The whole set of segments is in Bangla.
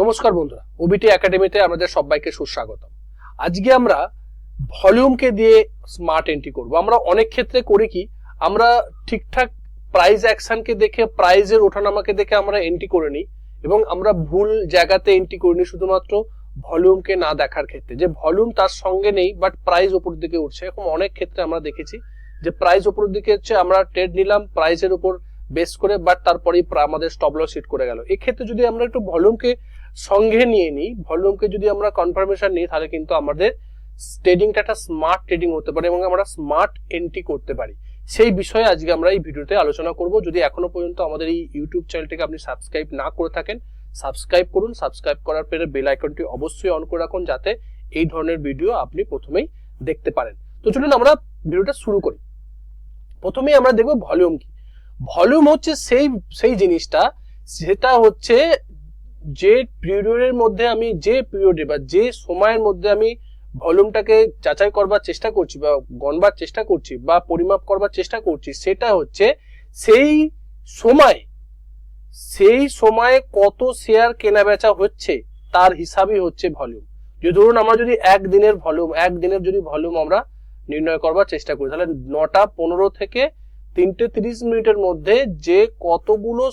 নমস্কার বন্ধুরা ওবিটি একাডেমিতে আমাদের সবাইকে সুস্বাগতম। আজকে আমরা ভলিউমকে দিয়ে স্মার্ট এন্ট্রি করব। আমরা অনেক ক্ষেত্রে করি কি, আমরা ঠিকঠাক প্রাইস অ্যাকশনকে দেখে প্রাইজের ওঠানামাকে দেখে আমরা এন্ট্রি করে নিই এবং আমরা ভুল জায়গাতে এন্ট্রি করিনি শুধুমাত্র ভলিউমকে না দেখার ক্ষেত্রে। যে ভলিউম তার সঙ্গে নেই বাট প্রাইস উপর দিকে উঠছে। এরকম অনেক ক্ষেত্রে আমরা দেখেছি যে প্রাইস উপর দিকে হচ্ছে আমরা ট্রেড নিলাম প্রাইসের উপর বেস করে বাট তারপরেই প্রা- আমাদের স্টপ লস হিট করে গেল। এক্ষেত্রে যদি আমরা একটু ভলিউমকে সঙ্গে নিয়ে নিই ভলিউমকে যদি আমরা কনফার্মেশন নিই, তাহলে কিন্তু আমাদের ট্রেডিংটা একটা স্মার্ট ট্রেডিং হতে পারে এবং আমরা স্মার্ট এন্ট্রি করতে পারি। সেই বিষয়ে আজকে আমরা এই ভিডিওতে আলোচনা করব। যদি এখনও পর্যন্ত আমাদের এই ইউটিউব চ্যানেলটিকে আপনি সাবস্ক্রাইব না করে থাকেন সাবস্ক্রাইব করুন। সাবস্ক্রাইব করার পরে বেল আইকনটি অবশ্যই অন করে রাখুন, যাতে এই ধরনের ভিডিও আপনি প্রথমেই দেখতে পারেন। তো চলুন আমরা ভিডিওটা শুরু করি। প্রথমেই আমরা দেখব ভলিউম কি ভলিউম হচ্ছে সেই সেই জিনিসটা। সেটা হচ্ছে যে পিরিয়ডের মধ্যে আমি যে পিরিয়ডে বা যে সময়ের মধ্যে আমি ভলিউমটাকে যাচাই করবার চেষ্টা করছি বা গণবার চেষ্টা করছি বা পরিমাপ করবার চেষ্টা করছি, সেটা হচ্ছে সেই সময়, সেই সময়ে কত শেয়ার কেনা বেচা হচ্ছে, তার হিসাবই হচ্ছে ভলিউম যে ধরুন আমরা যদি একদিনের ভলিউম একদিনের যদি ভলিউম আমরা নির্ণয় করবার চেষ্টা করি, তাহলে নটা পনেরো থেকে তিনটে তিরিশ মিনিটের মধ্যে যে কতগুলো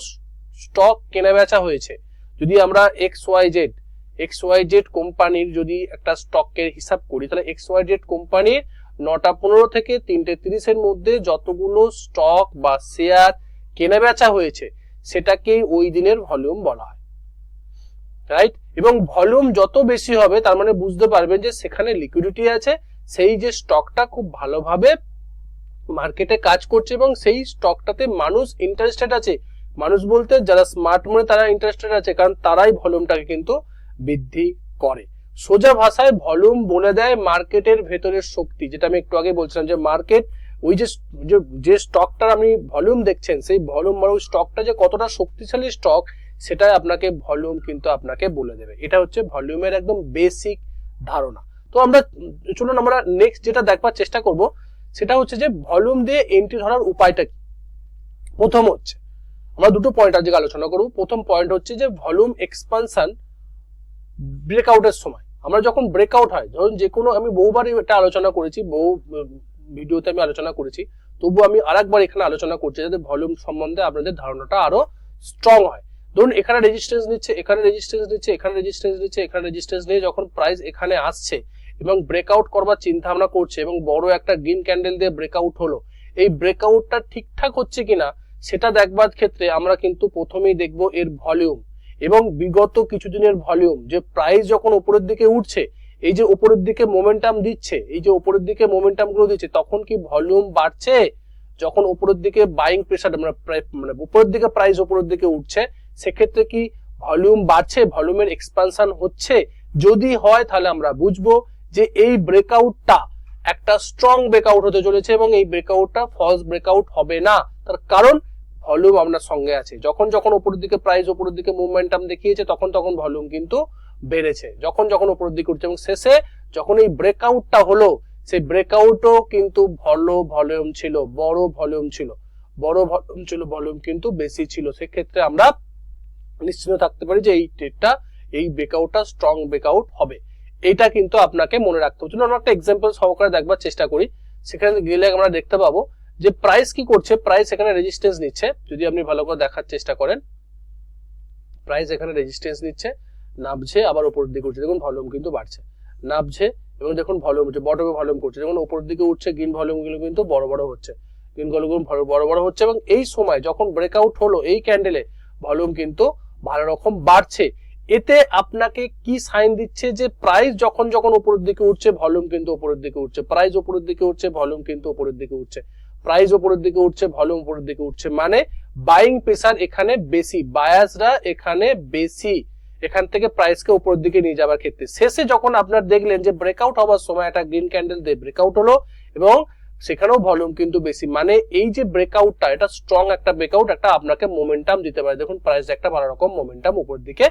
স্টক কেনা বেচা হয়েছে। যদি আমরা X Y Z, X Y Z কোম্পানির যদি একটা স্টকের হিসাব করি, তাহলে এক্স ওয়াই জেড কোম্পানির নটা পনেরো থেকে তিনটে তিরিশের মধ্যে যতগুলো স্টক বা শেয়ার কেনা বেচা হয়েছে, সেটাকেই ওই দিনের ভলিউম বলা হয়। রাইট? এবং ভলিউম যত বেশি হবে, তার মানে বুঝতে পারবেন যে সেখানে লিকুইডিটি আছে, সেই যে স্টকটা খুব ভালোভাবে মার্কেটে কাজ করছে এবং সেই স্টকটাতে মানুষ ইন্টারেস্টেড আছে। মানুষ বলতে যারা স্মার্ট মনে তারা ইন্টারেস্টেড আছে, কারণ তারাই ভলিউমটাকে কিন্তু বৃদ্ধি করে। সোজা ভাষায় ভলিউম বলে দেয় মার্কেটের ভেতরের শক্তি, যেটা আমি একটু আগে বলছিলাম যে মার্কেট ওই যে যে- স্টকটার আপনি ভলিউম দেখছেন, সেই ভলিউম মানে ওই স্টকটা যে কতটা শক্তিশালী স্টক সেটাই আপনাকে ভলিউম কিন্তু আপনাকে বলে দেবে। এটা হচ্ছে ভলিউমের একদম বেসিক ধারণা। তো আমরা, চলুন আমরা নেক্সট যেটা দেখবার চেষ্টা করব সেটা হচ্ছে যে ভলিউম দিয়ে এন্ট্রি ধরার উপায়টা কি? প্রথম হচ্ছে, আমরা দুটো পয়েন্ট আজকে আলোচনা করব। প্রথম পয়েন্ট হচ্ছে যে ভলিউম এক্সপানশন ব্রেকআউটের সময়। আমরা যখন ব্রেকআউট হয়, ধরুন যে কোনো, আমি বহুবার এটা আলোচনা করেছি, বহু ভিডিওতে আমি আলোচনা করেছি তবু আমি আরেকবার এখানে আলোচনা করছি যাতে ভলিউম সম্বন্ধে আপনাদের ধারণাটা আরও স্ট্রং হয়। ধরুন এখানে রেজিস্ট্যান্স নিচ্ছে, এখানে রেজিস্ট্যান্স নিচ্ছে, এখানে রেজিস্ট্যান্স নিচ্ছে, এখানে রেজিস্ট্যান্স নিয়ে যখন প্রাইস এখানে আসছে এবং ব্রেকআউট করবার চিন্তা ভাবনা করছে এবং বড় একটা গ্রিন ক্যান্ডেল দিয়ে ব্রেকআউট হলো। এই ব্রেকআউটটা ঠিকঠাক হচ্ছে কিনা, সেটা দেখবার ক্ষেত্রে আমরা কিন্তু প্রথমেই দেখব এর ভলিউম এবং বিগত কিছুদিনের ভলিউম যে প্রাইস যখন উপরের দিকে উঠছে, এই যে উপরের দিকে মোমেন্টাম দিচ্ছে, এই যে উপরের দিকে মোমেন্টামগুলো দিচ্ছে, তখন কি ভলিউম বাড়ছে? যখন উপরের দিকে বাইং প্রেসার মানে মানে উপরের দিকে প্রাইস উপরের দিকে উঠছে, সেক্ষেত্রে কি ভলিউম বাড়ছে? ভলিউমের এক্সপানশন হচ্ছে? যদি হয় তাহলে আমরা বুঝব। যে এই ব্রেকআউটটা একটা স্ট্রং ব্রেকআউট হতে চলেছে এবং এই ব্রেকআউটটা ফলস ব্রেকআউট হবে না। তার কারণ ভলিউম আপনার সঙ্গে আছে। যখন যখন উপরের দিকে প্রাইস উপরের দিকে মুভমেন্টাম দেখিয়েছে, তখন তখন ভলিউম কিন্তু বেড়েছে। যখন যখন উপরের দিকে উঠছে এবং শেষে যখন এই ব্রেকআউটটা হলো, সেই ব্রেকআউটও কিন্তু ভালো ভলিউম ছিল, বড় ভলিউম ছিল। বড় ভলিউম ছিল ভলিউম কিন্তু বেশি ছিল। সেক্ষেত্রে আমরা নিশ্চিত থাকতে পারি যে এই ট্রেডটা এই ব্রেকআউটটা স্ট্রং ব্রেকআউট হবে। এটা কিন্তু আপনাকে মনে রাখতে হবে। আমরা একটা এক্সাম্পল সহকারে দেখবার চেষ্টা করি। সেখানে গেলে আমরা দেখতে পাবো যে প্রাইস কি করছে। প্রাইস এখানে রেজিস্ট্যান্স নিচ্ছে। যদি আপনি ভালো করে দেখার চেষ্টা করেন। প্রাইস এখানে রেজিস্ট্যান্স নিচ্ছে। নামছে আবার উপরের দিকে উঠছে। দেখুন ভলিউম কিন্তু বাড়ছে। নামছে এবং দেখুন ভলিউম হচ্ছে বটমে ভলিউম করছে। যখন উপরের দিকে উঠছে। গ্রিন ভলিউমগুলো কিন্তু বড় বড় হচ্ছে। গ্রিন ভলিউম বড় বড় হচ্ছে। এবং এই সময় যখন ব্রেকআউট হলো এই ক্যান্ডেলে ভলিউম কিন্তু ভালো রকম বাড়ছে। এতে আপনাকে কি সাইন দিচ্ছে যে প্রাইস যখন যখন উপরের দিকে উঠছে ভলিউম কিন্তু উপরের দিকে উঠছে। প্রাইস উপরের দিকে উঠছে ভলিউম কিন্তু উপরের দিকে উঠছে। প্রাইস উপরের দিকে উঠছে ভলিউম উপরের দিকে উঠছে। মানে বাইং প্রেসার এখানে বেশি বায়াসরা এখানে বেশি। এখান থেকে প্রাইসকে উপরের দিকে নিয়ে যাওয়ার ক্ষেত্রে। শেষে যখন আপনার দেখলেন যে ব্রেকআউট হওয়ার সময় একটা গ্রিন ক্যান্ডেল দিয়ে ব্রেকআউট হলো এবং সেখানেও ভলিউম কিন্তু বেশি। মানে এই যে ব্রেকআউটটা এটা স্ট্রং একটা ব্রেকআউট একটা আপনাকে মোমেন্টাম দিতে পারে। দেখুন প্রাইস একটা ভালো রকম মোমেন্টাম উপর দিকে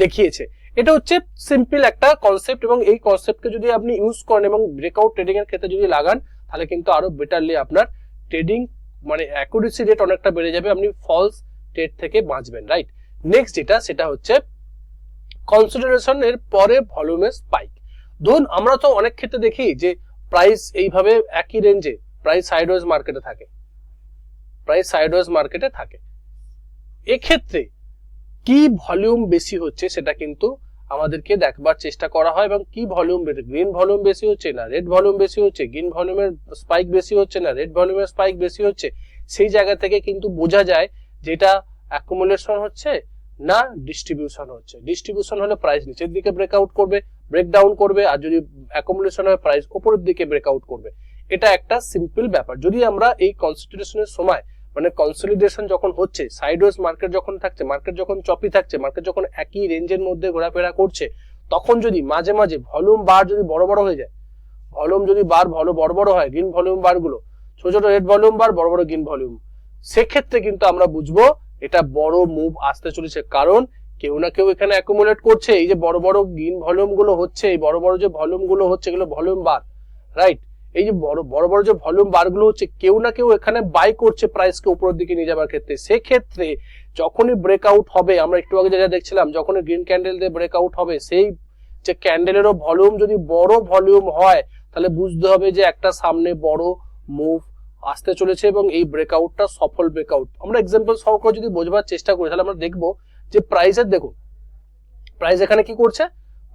দেখিয়েছে। এটা হচ্ছে সিম্পল একটা কনসেপ্ট এবং এই কনসেপ্টকে যদি আপনি ইউজ করেন এবং ব্রেকআউট ট্রেডিং এর ক্ষেত্রে যদি লাগান, তাহলে কিন্তু আরও বেটারলি আপনার ট্রেডিং মানে অ্যাকুরেসি রেট অনেকটা বেড়ে যাবে, আপনি ফলস ট্রেড থেকে বাঁচবেন রাইট নেক্সট যেটা, সেটা হচ্ছে কনসিডারেশন এর পরে ভলিউমের স্পাইক ধরুন, আমরা তো অনেক ক্ষেত্রে দেখি যে প্রাইস এইভাবে একই রেঞ্জে প্রাইস সাইডওয়েজ মার্কেটে থাকে। প্রাইস সাইডওয়েজ মার্কেটে থাকে। এক্ষেত্রে কি ভলিউম বেশি হচ্ছে সেটা কিন্তু আমাদেরকে দেখবার চেষ্টা করা হয় এবং কি ভলিউম গ্রিন ভলিউম বেশি হচ্ছে না রেড ভলিউম বেশি হচ্ছে গ্রিন ভলিউমের স্পাইক বেশি হচ্ছে না রেড ভলিউমের স্পাইক বেশি হচ্ছে, সেই জায়গা থেকে কিন্তু বোঝা যায় যেটা অ্যাকুমুলেশন হচ্ছে না ডিস্ট্রিবিউশন হচ্ছে। ডিস্ট্রিবিউশন হলে প্রাইস নিচের দিকে ব্রেকআউট করবে ব্রেকডাউন করবে, আর যদি অ্যাকুমুলেশন হয় প্রাইস উপরের দিকে ব্রেকআউট করবে। এটা একটা সিম্পল ব্যাপার। যদি আমরা এই কনস্টিটিউশনের সময় মানে কনসলিডেশন যখন হচ্ছে সাইডওয়েজ মার্কেট যখন থাকছে মার্কেট যখন চপি থাকছে মার্কেট যখন একই রেঞ্জের মধ্যে ঘোরাফেরা করছে, তখন যদি মাঝে মাঝে ভলিউম বার যদি বড় বড় হয়ে যায় ভলিউম যদি বার ভালো বড় বড় হয় গ্রিন ভলিউম বারগুলো, ছোট ছোট রেড ভলিউম বার, বড় বড় গ্রিন ভলিউম সেক্ষেত্রে কিন্তু আমরা বুঝব এটা বড় মুভ আসতে চলেছে। কারণ কেউ না কেউ এখানে অ্যাকুমুলেট করছে, এই যে বড় বড় গ্রিন ভলিউমগুলো হচ্ছে, এই বড় বড় যে ভলিউমগুলো হচ্ছে, এগুলো ভলিউম বার রাইট এই যে বড় বড় বড় যে ভলিউম বারগুলো হচ্ছে, কেউ না কেউ এখানে বাই করছে প্রাইসকে উপরের দিকে নিয়ে যাবার ক্ষেত্রে। সেক্ষেত্রে যখনই ব্রেকআউট হবে, আমরা একটু আগে যেটা দেখছিলাম, যখনই গ্রিন ক্যান্ডেল দিয়ে ব্রেকআউট হবে, সেই যে ক্যান্ডেলেরও ভলিউম যদি বড় ভলিউম হয়, তাহলে বুঝতে হবে যে একটা সামনে বড় মুভ আসতে চলেছে এবং এই ব্রেকআউটটা সফল ব্রেকআউট আমরা এক্সাম্পল সহকারে যদি বোঝবার চেষ্টা করি, তাহলে আমরা দেখব যে প্রাইসের দেখুন প্রাইস এখানে কি করছে?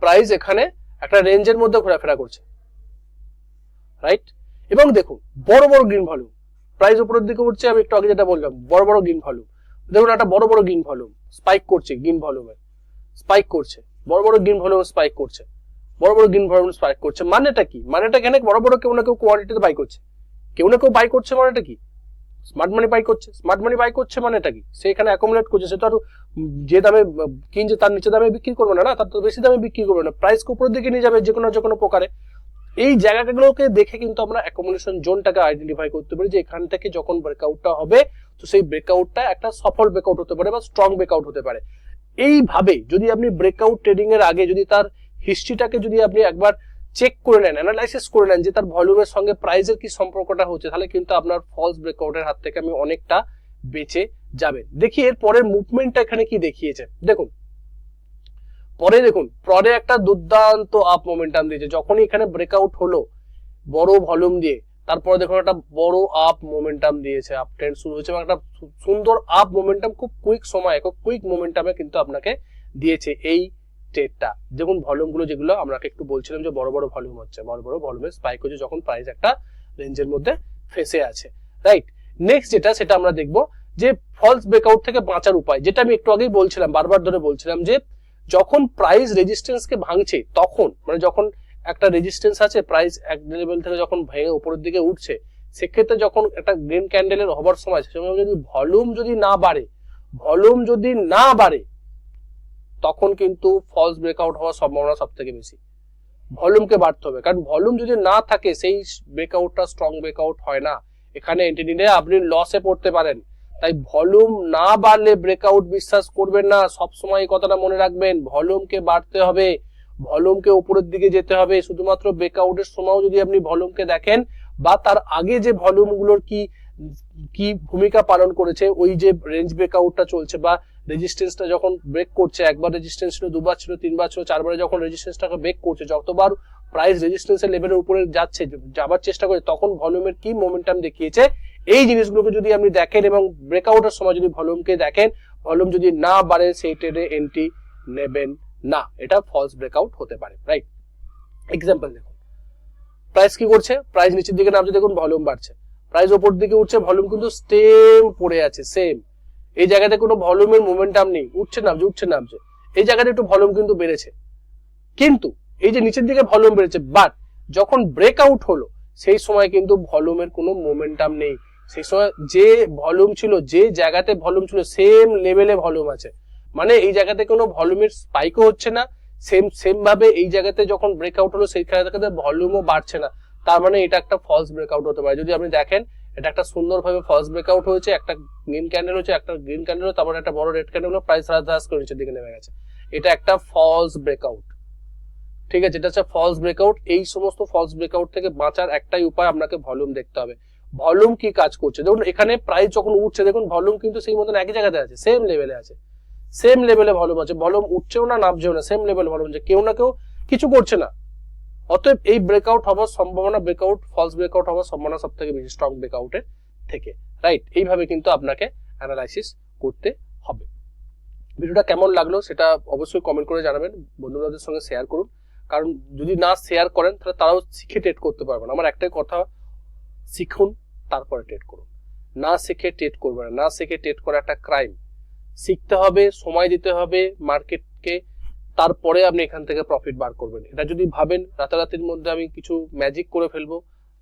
প্রাইস এখানে একটা রেঞ্জের মধ্যে ঘোরাফেরা করছে। রাইট এবং দেখুন, বড় বড় গ্রিন ভলিউম প্রাইস উপরের দিকে উঠছে, আমি একটু আগে যেটা বললাম, বড় বড় গ্রিন ভলিউম দেখুন, একটা বড় বড় গ্রিন ভলিউম স্পাইক করছে গ্রিন ভলিউমে স্পাইক করছে। বড় বড় গ্রিন ভলিউম স্পাইক করছে। বড় বড় গ্রিন ভলিউম স্পাইক করছে। মানেটা কি? মানেটা এখানে বড় বড় কেউ না কেউ কোয়ান্টিটিতে বাই করছে। কেউ না কেউ বাই করছে মানেটা কি? স্মার্ট মানি বাই করছে। স্মার্ট মানি বাই করছে মানেটা কি? সে এখানে অ্যাকোমোডেট করছে, সে তো আর যে দামে কিনছে, তার নিচে দামে বিক্রি করবে না না? তার তো বেশি দামে বিক্রি করবে না। প্রাইসকে উপরের দিকে নিয়ে যাবে যে কোনো যে কোনো প্রকারে। এই জায়গাগুলোকে দেখে কিন্তু আমরা অ্যাকোমোডেশন জোনটাকে আইডেন্টিফাই করতে পারি যে এখান থেকে যখন ব্রেকআউটটা হবে, তো সেই ব্রেকআউটটা একটা সফল ব্রেকআউট হতে পারে বা স্ট্রং ব্রেকআউট হতে পারে। এইভাবে যদি আপনি ব্রেকআউট ট্রেডিং এর আগে যদি তার হিস্ট্রিটাকে যদি আপনি একবার চেক করে নেন অ্যানালাইসিস করে নেন যে তার ভলিউমের সঙ্গে প্রাইজের কি সম্পর্কটা হচ্ছে, তাহলে কিন্তু আপনার ফলস ব্রেকআউটের হাত থেকে আমি অনেকটা বেঁচে যাবেন দেখি এর পরের মুভমেন্টটা এখানে কি দেখিয়েছে। দেখুন পরে দেখুন, পরে একটা দুর্দান্ত আপ মোমেন্টাম দিয়েছে। যখনই এখানে ব্রেকআউট হলো, বড় ভলিউম দিয়ে, তারপরে দেখুন একটা বড় আপ মোমেন্টাম দিয়েছে আপ ট্রেন্ড শুরু হয়েছে, এবং একটা সুন্দর আপ মোমেন্টাম খুব কুইক সময়, খুব কুইক মোমেন্টামে কিন্তু আপনাকে দিয়েছে এই ট্রেডটা দেখুন ভলিউমগুলো যেগুলো আপনাকে একটু বলছিলাম যে বড় বড় ভলিউম হচ্ছে, বড় বড় ভলিউমে স্পাইক হচ্ছে যখন প্রাইস একটা রেঞ্জের মধ্যে ফেসে আছে। রাইট নেক্সট যেটা, সেটা আমরা দেখব যে ফলস ব্রেকআউট থেকে বাঁচার উপায়, যেটা আমি একটু আগেই বলছিলাম, বারবার ধরে বলছিলাম যে যখন প্রাইস রেজিস্ট্যান্সকে ভাঙছে, তখন মানে যখন একটা রেজিস্ট্যান্স আছে প্রাইস এক লেভেল থেকে যখন ভেঙে উপরের দিকে উঠছে, সেক্ষেত্রে যখন একটা গ্রিন ক্যান্ডেলের হবার সময় সে সময় যদি ভলিউম যদি না বাড়ে ভলিউম যদি না বাড়ে, তখন কিন্তু ফলস ব্রেকআউট হওয়ার সম্ভাবনা সব থেকে বেশি ভলিউমকে বাড়তে হবে, কারণ ভলিউম যদি না থাকে, সেই ব্রেকআউটটা স্ট্রং ব্রেকআউট হয় না। এখানে এন্ট্রি নিলে আপনি লসে পড়তে পারেন। তাই ভলিউম না বাড়লে ব্রেকআউট বিশ্বাস করবেন না। সব সময় এই কথাটা মনে রাখবেন, ভলিউমকে বাড়তে হবে, ভলিউমকে উপরের দিকে যেতে হবে। শুধুমাত্র ব্রেকআউটের সময়ও যদি আপনি ভলিউমকে দেখেন বা তার আগে যে ভলিউমগুলোর কি কি ভূমিকা পালন করেছে, ওই যে রেঞ্জ ব্রেকআউটটা চলছে বা রেজিস্ট্যান্সটা যখন ব্রেক করছে, একবার রেজিস্ট্যান্স ছিল, দুবার ছিল, তিনবার ছিল, চারবারে যখন রেজিস্ট্যান্সটাকে ব্রেক করছে, যতবার প্রাইস রেজিস্ট্যান্সের লেভেলের উপরে যাচ্ছে, যাবার চেষ্টা করে, তখন ভলিউমের কি মোমেন্টাম দেখিয়েছে এই জিনিসগুলোকে যদি আপনি দেখেন এবং ব্রেকআউটের সময় যদি ভলিউমকে দেখেন ভলিউম যদি না বাড়ে, সেই ট্রেডে এন্ট্রি নেবেন না। এটা ফলস ব্রেকআউট হতে পারে রাইট এক্সাম্পল দেখুন। প্রাইস কি করছে? প্রাইস নিচের দিকে নামছে, দেখুন ভলিউম বাড়ছে। প্রাইস ওপর দিকে উঠছে ভলিউম কিন্তু সেম পড়ে আছে সেম এই জায়গাতে কোনো ভলিউমের মোমেন্টাম নেই। উঠছে, নামছে উঠছে, নামছে। এই জায়গাতে একটু ভলিউম কিন্তু বেড়েছে। কিন্তু এই যে নিচের দিকে ভলিউম বেড়েছে বাট যখন ব্রেকআউট হলো, সেই সময় কিন্তু ভলিউমের কোনো মোমেন্টাম নেই। সেই সময় যে ভলিউম ছিল, যে জায়গাতে ভলিউম ছিল সেম লেভেলে ভলিউম আছে। মানে এই জায়গাতে কোনো ভলিউমের স্পাইকও হচ্ছে না সেম সেম ভাবে এই জায়গাতে যখন ব্রেকআউট হলো, সেই জায়গাতে ভলিউমও বাড়ছে না। তার মানে এটা একটা ফলস ব্রেকআউট হতে পারে। যদি আপনি দেখেন, এটা একটা সুন্দরভাবে ফলস ব্রেকআউট হয়েছে, একটা গ্রিন ক্যান্ডেল হচ্ছে একটা গ্রিন ক্যান্ডেল তারপরে একটা বড় রেড ক্যান্ডেল প্রাইস হ্রাস হ্রাস করে নিচের দিকে নেমে গেছে। এটা একটা ফলস ব্রেকআউট ঠিক আছে, এটা হচ্ছে ফলস ব্রেকআউট এই সমস্ত ফলস ব্রেকআউট থেকে বাঁচার একটাই উপায় আপনাকে ভলিউম দেখতে হবে। ভলিউম কি কাজ করছে? দেখুন, এখানে প্রাইস যখন উঠছে, দেখুন ভলিউম কিন্তু সেই মতন একই জায়গাতে আছে সেম লেভেলে আছে। সেম লেভেলে ভলিউম আছে। ভলিউম উঠছেও না, নামছেও না সেম লেভেল ভলিউম আছে। কেউ না কেউ কিছু করছে না। অতএব এই ব্রেকআউট হওয়ার সম্ভাবনা ব্রেকআউট ফলস ব্রেকআউট হওয়ার সম্ভাবনা সব থেকে বেশি স্ট্রং ব্রেকআউটের থেকে। রাইট এইভাবে কিন্তু আপনাকে অ্যানালাইসিস করতে হবে। ভিডিওটা কেমন লাগল সেটা অবশ্যই কমেন্ট করে জানাবেন, বন্ধুবান্ধবদের সঙ্গে শেয়ার করুন। কারণ যদি না শেয়ার করেন, তাহলে তারাও শিখে ট্রেড করতে পারবে না। আমার একটাই কথা শিখুন, তারপরে ট্রেড করুন। না শিখে ট্রেড করবে না। শিখে ট্রেড করা একটা ক্রাইম শিখতে হবে, সময় দিতে হবে মার্কেটকে তারপরে আপনি এখান থেকে প্রফিট বার করবেন। এটা যদি ভাবেন, রাতারাতির মধ্যে আমি কিছু ম্যাজিক করে ফেলব,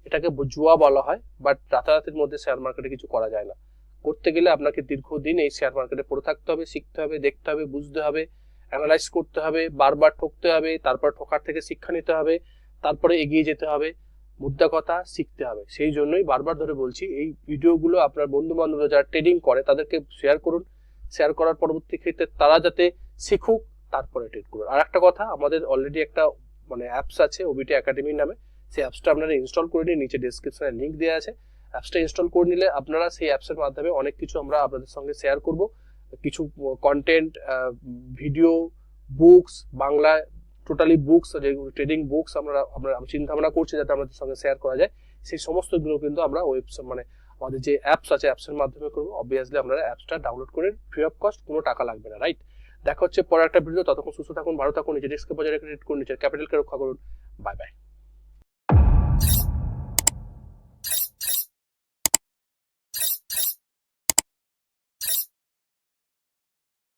এটাকে জুয়া বলা হয় বাট রাতারাতির মধ্যে শেয়ার মার্কেটে কিছু করা যায় না। করতে গেলে আপনাকে দীর্ঘদিন এই শেয়ার মার্কেটে পড়ে থাকতে হবে, শিখতে হবে, দেখতে হবে, বুঝতে হবে অ্যানালাইজ করতে হবে, বারবার ঠকতে হবে, তারপর ঠকার থেকে শিক্ষা নিতে হবে, তারপরে এগিয়ে যেতে হবে। মুদ্রা কথা শিখতে হবে। সেই জন্যই বারবার ধরে বলছি, এই ভিডিওগুলো আপনার বন্ধু বান্ধবরা যারা ট্রেডিং করে, তাদেরকে শেয়ার করুন। শেয়ার করার পরবর্তী ক্ষেত্রে তারা যাতে শিখুক, তারপরে ট্রেড করুন। আর একটা কথা, আমাদের অলরেডি একটা মানে অ্যাপস আছে ওবিটি একাডেমির নামে। সেই অ্যাপসটা আপনারা ইনস্টল করে নিন, নিচে ডিসক্রিপশনে লিঙ্ক দেওয়া আছে। অ্যাপসটা ইনস্টল করে নিলে আপনারা সেই অ্যাপসের মাধ্যমে অনেক কিছু আমরা আপনাদের সঙ্গে শেয়ার করব। কিছু কন্টেন্ট ভিডিও বুকস বাংলায় টোটালি বুকস যেগুলো ট্রেডিং বুকস আমরা আমরা চিন্তা ভাবনা করছি যাতে আমাদের সঙ্গে শেয়ার করা যায়। সেই সমস্তগুলো কিন্তু আমরা ওয়েবসাইট মানে আমাদের যে অ্যাপস আছে অ্যাপসের মাধ্যমে করব। অবভিয়াসলি আপনারা অ্যাপসটা ডাউনলোড করে ফ্রি অফ কস্ট কোনো টাকা লাগবে না রাইট দেখা হচ্ছে পরে একটা ভিডিও ততক্ষণ সুস্থ থাকুন, ভালো থাকুন, নিজের রিস্কে বজায় রেখে করুন, নিজের ক্যাপিটালকে রক্ষা করুন। Bye bye